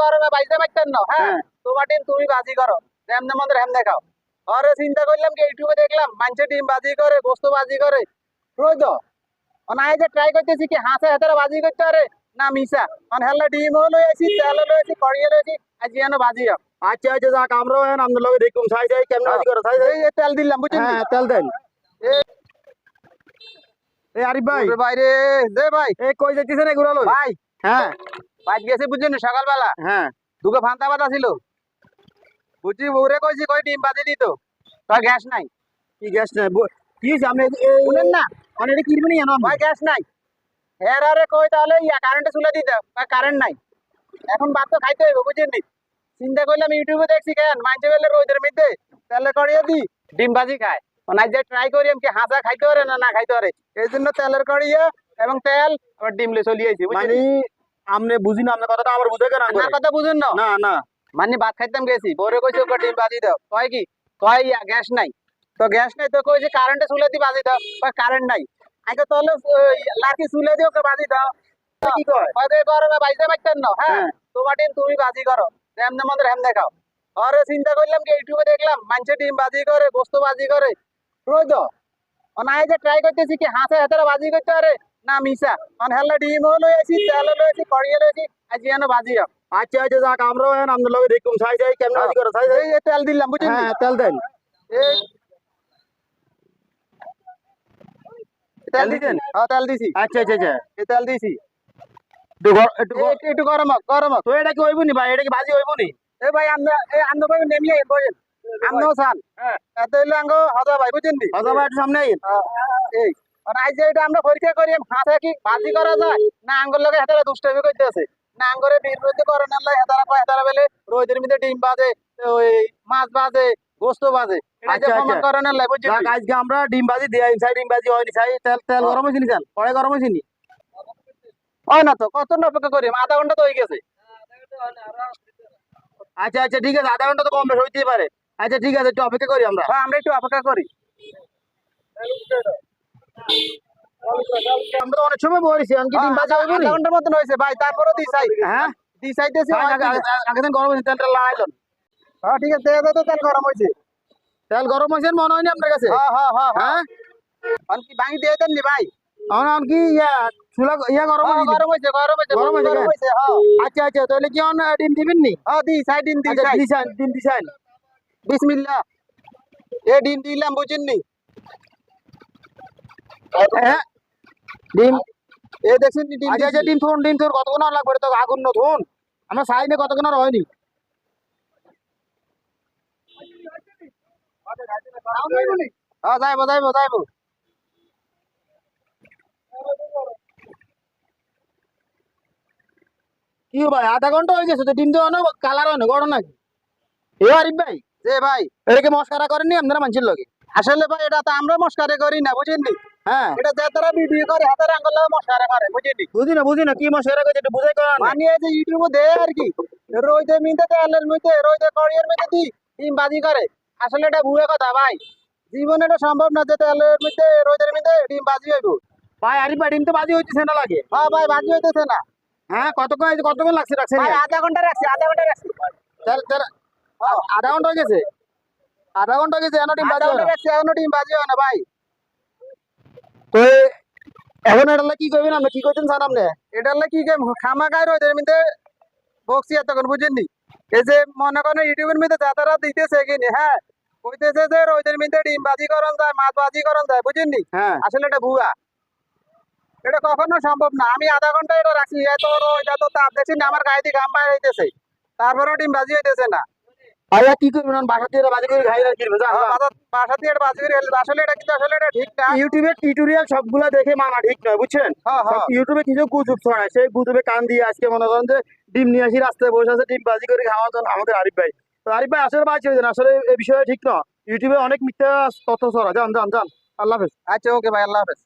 গরমে না হ্যাঁ? হ্যাঁ। তোমার তুমি বাজি করো। যেমন মন্দির হেম দেখাও। আরে চিন্তা করলাম কি ইউটিউবে দেখলাম মানুষে ডিম বাজি করে গোস্ত বাজি করে। এই যে ট্রাই করতেছি কি হাঁসে হাতের বাজি করতে পারে না মিশা মানে হেলা ডিম হলো এসি তেল হলো এসি কড়িয়ে এসি আজ যেন বাজি হোক। আচ্ছা আচ্ছা যাক আমরাও এখন আপনার লগে দেখুন সাই সাই কেমন বাজি করে সাই সাই তেল দিলাম বুঝছেন হ্যাঁ তেল দেন। এই। আরিফ ভাই। বাইরে দে ভাই। এই কই যাইতেছেন এগুলো লই ভাই। হ্যাঁ। গেছে বুঝছেন সকালবেলা। হ্যাঁ। দুটো ফান্তা পাতা ছিল। বুঝছি কইছি কই ডিম বাজি দিত তোর গ্যাস নাই। কি গ্যাস নাই? কি শুনেন না। মানে এটা কিনবেন কেন আপনি? ভাই গ্যাস নাই। আরে কই তাহলে? ইয়া কারেন্টে চলে দিতে কারেন্ট নাই। এখন ভাত তো খাইতে হইব বুঝছেন নি? চিন্তা করলাম ইউটিউবে দেখছি কেন? মাইনছে বেলে রোদের মধ্যে। তেলে কড়িয়ে দি। ডিম ভাজি খায়। ওনার যে ট্রাই করি কি হাঁসা খাইতে পারে না না খাইতে পারে? এই জন্য তেলের কড়িয়ে এবং তেল আবার ডিম লে চলিয়ে আইছি মানে আপনি বুঝি না আপনার কথাটা আমার বুঝে কেন আমার কথা বুঝুন না। না না। মানে ভাত খাইতাম গেছি বউরে কইছে ওকে ডিম বাজি দাও। কয় কি? কয় ইয়া গ্যাস নাই। তো গ্যাস নাই তো কইছে কারেন্টে চুলে দি বাজি দাও। কয় কারেন্ট নাই। আগে তাহলে লাঠি চুলে দিয়ে ওকে বাজি দাও। কি কয়? কয় গরমে বাইতে পারতেন না হ্যাঁ? হ্যাঁ। তোমার ডিম তুমি বাজি করো। যেমন মন্দির হেম দেখাও। আরে চিন্তা করলাম কি ইউটিউবে দেখলাম মানুষে ডিম বাজি করে গোস্ত বাজি করে। রোজ এই যে ট্রাই করতেছি কি হাঁসে হাতের বাজি করতে পারে? না মিশা। মানে হেলা ডিম হলো তেল এসি কড়িয়ে এসি আজ বাজি হোক। আচ্ছা আচ্ছা যাক আমরাও এখন আপনার লগে সাই সাই কেমন বাজি করে সাই সাই তেল দিলাম বুঝছেন হ্যাঁ তেল দেন। এই তেল দিছেন? হ্যাঁ তেল দিছি। আচ্ছা আচ্ছা আচ্ছা। এই তেল দিছি। একটু গরম হোক গরম হোক। তো এটা কি হইব নি ভাই? এটা কি বাজি হইব নি এই ভাই আমরা এই আন্দ ভাই বলেন আমরাও চান হ্যাঁ। এত হইলে আঙ্গ হাজা ভাই বুঝছেন হজা ভাই সামনে আইন এই। আর আজ এটা আমরা পরীক্ষা করি হাতে কি বাজি করা যায়? না আঙ্গুর লগে হাতে দুষ্টামি করতে আছে না আঙ্গুরে বিরোধী করে না লাই হাতারা পায় হাতারা বেলে রোদের মধ্যে ডিম বাজে ওই মাছ বাজে গোস্ত বাজে। আচ্ছা, আচ্ছা। আজকে আমরা ডিম বাজি দিয়ে সাই ডিম বাজি হয়নি সাই তেল তেল হ্যাঁ। গরম হয়েছে নি স্যার পরে গরম হয়েছে হয় না তো কত অপেক্ষা করি? আধা ঘণ্টা তো হয়ে গেছে। আচ্ছা আচ্ছা ঠিক আছে আধা ঘণ্টা তো কম বেশ হইতেই পারে। আচ্ছা ঠিক আছে একটু অপেক্ষা করি আমরা। হ্যাঁ আমরা একটু অপেক্ষা করি। আমরা তো অনেক সময় বলেছি কি ডিম বাজি হইব নি ঘণ্টার মতন হয়েছে ভাই তারপরে দি সাই হ্যাঁ? দি সাইতেছি আগে আগে- আগে দিন গরম হয়েছে তেলটা লাগাইলেন হ্যাঁ ঠিক আছে দিয়ে দাও তো তেল গরম হয়েছে। তেল গরম মনে হয়নি আপনার কাছে? হ্যাঁ হ্যাঁ হ্যাঁ হ্যাঁ। হ্যাঁ? ভাঙি দিয়ে দেন নি ভাই? এখন আর কি ইয়া চুলা ইয়া গরম হ্যাঁ, গরম হয়েছে গরম গরম গরম হ্যাঁ। আচ্ছা আচ্ছা তাহলে কি অন ডিম দিবেন নি হ্যাঁ দি সাই ডিম দি সাই দিছেন ডিম দিছেন বিসমিল্লাহ। এ ডিম দিলাম বুঝেন নি হ্যাঁ। ডিম। এ দেখছেন নি ডিম ডিম থুন ডিম থুন কতক্ষণ লাগবে? তো আগুন নতুন আমরা সাই নে কতক্ষণ হয়নি? হ্যাঁ যাইবো যাইবো যাইবো। কি ভাই আধা ঘণ্টা হয়ে গেছে তো ডিম তো অনেক কালার হয় না গরম নাকি? এ আরিফ ভাই যে ভাই এটাকে মস্কারা করেননি আপনারা মানুষের লগে? আসলে ভাই এটা তো আমরা মস্কারে করি না বুঝেন নি হ্যাঁ। এটা যে তারা ভিডিও করে হাতের আঙ্গুল করে বুঝেন? নি বুঝি না বুঝি কি বুঝাই মানে এই যে ইউটিউবে দে আর কি। রইতে মিনতে তেলের মধ্যে রইতে কড়িয়ার মধ্যে দি ডিম বাজি করে। আসলে এটা ভুয়া কথা ভাই। জীবনে এটা সম্ভব না যে তেলের মধ্যে রইদের মধ্যে ডিম বাজি হইব। ভাই ডিম তো বাজি হইতেছে না লাগে। হ্যাঁ ভাই বাজি হইতেছে না। হ্যাঁ কতক্ষণ কতক্ষণ লাগছে রাখছেন ভাই আধা ঘণ্টা রাখছি আধা ঘণ্টা রাখছি। তাহলে আধা ঘণ্টা হয়ে গেছে? আধা ঘণ্টা হয়ে গেছে এখনও ডিম বাজি হয় না। রাখছি এখনও ডিম বাজি হয় না ভাই। তো এখন এটা কি করবেন আপনি? কি করছেন স্যার আপনি? এটা কি খামা গায়ে মধ্যে বকছি এতক্ষণ এই যে মনে করেন ইউটিউবের মধ্যে যাতারা দিতেছে কিনি হ্যাঁ? কইতেছে যে রইদের মধ্যে ডিম বাজি করন যায় মাছ বাজি করন যায় বুঝেন নি? হ্যাঁ। আসলে এটা ভুয়া। এটা কখনো সম্ভব না। আমি আধা ঘণ্টা এটা রাখছি এত রোদ এত তাপ দেখছি না আমার গায়ে দিয়ে ঘাম বাইরে হইতেছে তারপরেও ডিম বাজি হইতেছে না। আয়া কি করবেন বাসা দিয়ে বাজি করে আমার বাবা- বাসা দিয়ে বাজি করে আসলে এটা কিন্তু আসলে এটা ঠিক না। ইউটিউবে টিউটোরিয়াল সবগুলা দেখে মানা ঠিক নয় বুঝছেন? হ্যাঁ হ্যাঁ। ইউটিউবে কিছু গুজব ছড়ায় সেই গুজবে কান দিয়ে আজকে মনে করেন যে ডিম নিয়ে আসি রাস্তায় বসে আছে ডিম বাজি করে জন্য আমাদের আরিফ ভাই। তো আরিফ ভাই আসলে বাজি হয়েছেন আসলে এই বিষয়ে ঠিক না ইউটিউবে অনেক মিথ্যা তথ্য ছড়া জান জান জান আল্লাহ হাফেজ। আচ্ছা ওকে ভাই আল্লাহ হাফেজ।